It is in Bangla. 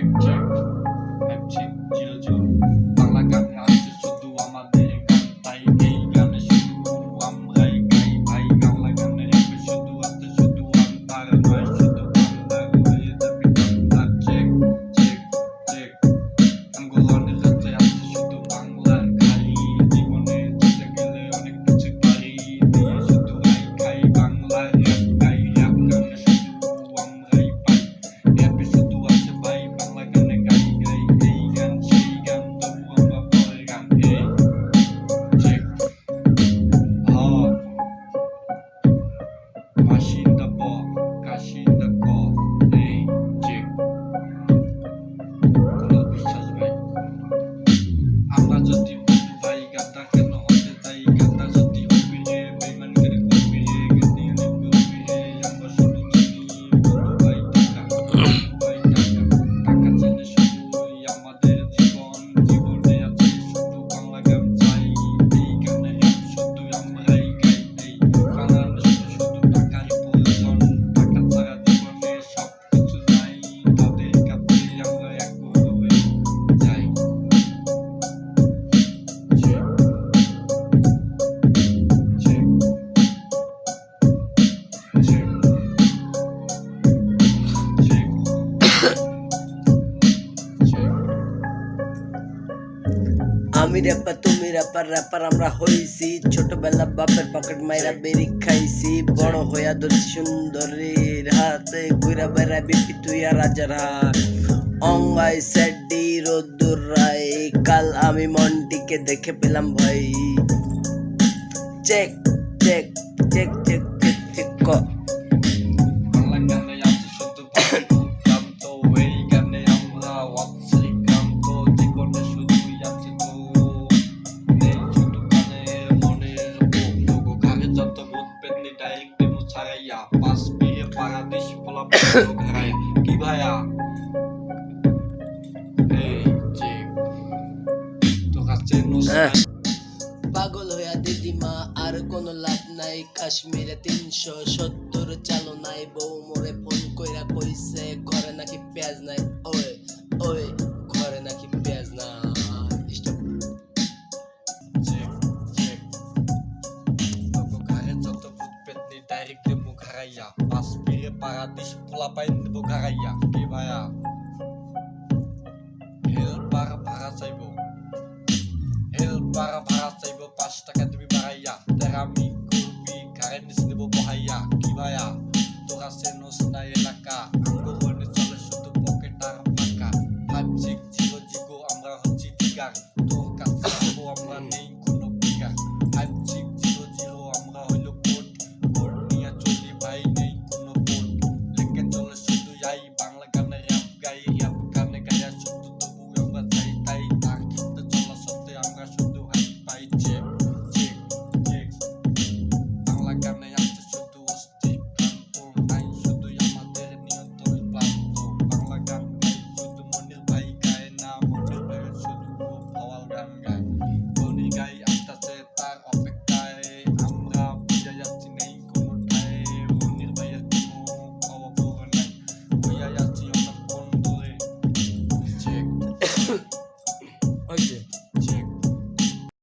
June. আমি র্যাপার তুমি র্যাপার র্যাপার আমরা হইছি। ছোটবেলা বাপের পকেট মাইরা বেরি খাইছি। বড় হইয়া ধরছি সুন্দরীর হাতে ঘুরা বেড়া বিপি তুই আর রাজার হাত। অঙ্গাই স্যাডি রোদ্দুর রায়, কাল আমি মন্টিকে দেখে পেলাম ভাই। Check check check check check check ছাড়াইয়া পাশ ফিরে পাড়া দেশ পোলা ঘেরাইয়া। কি ভাইয়া? এই যে তোর কাছে পাগল হইয়া দিদিমা আর কোনো লাভ নাই। কাশ্মীরে তিনশো সত্তর চালনায় বউ মোরে ফোন কইরা কইছে ঘরে নাকি পেঁয়াজ নাই। ওই ওই Erik de pas Aspire Paradis Pulapain de Bucaraya Gimana? Hil para para saibu Hil para para saibu Pas takat demi baraya Terami kubi Karen di sini bahaya Gimana? Turasenos na elaka Anggur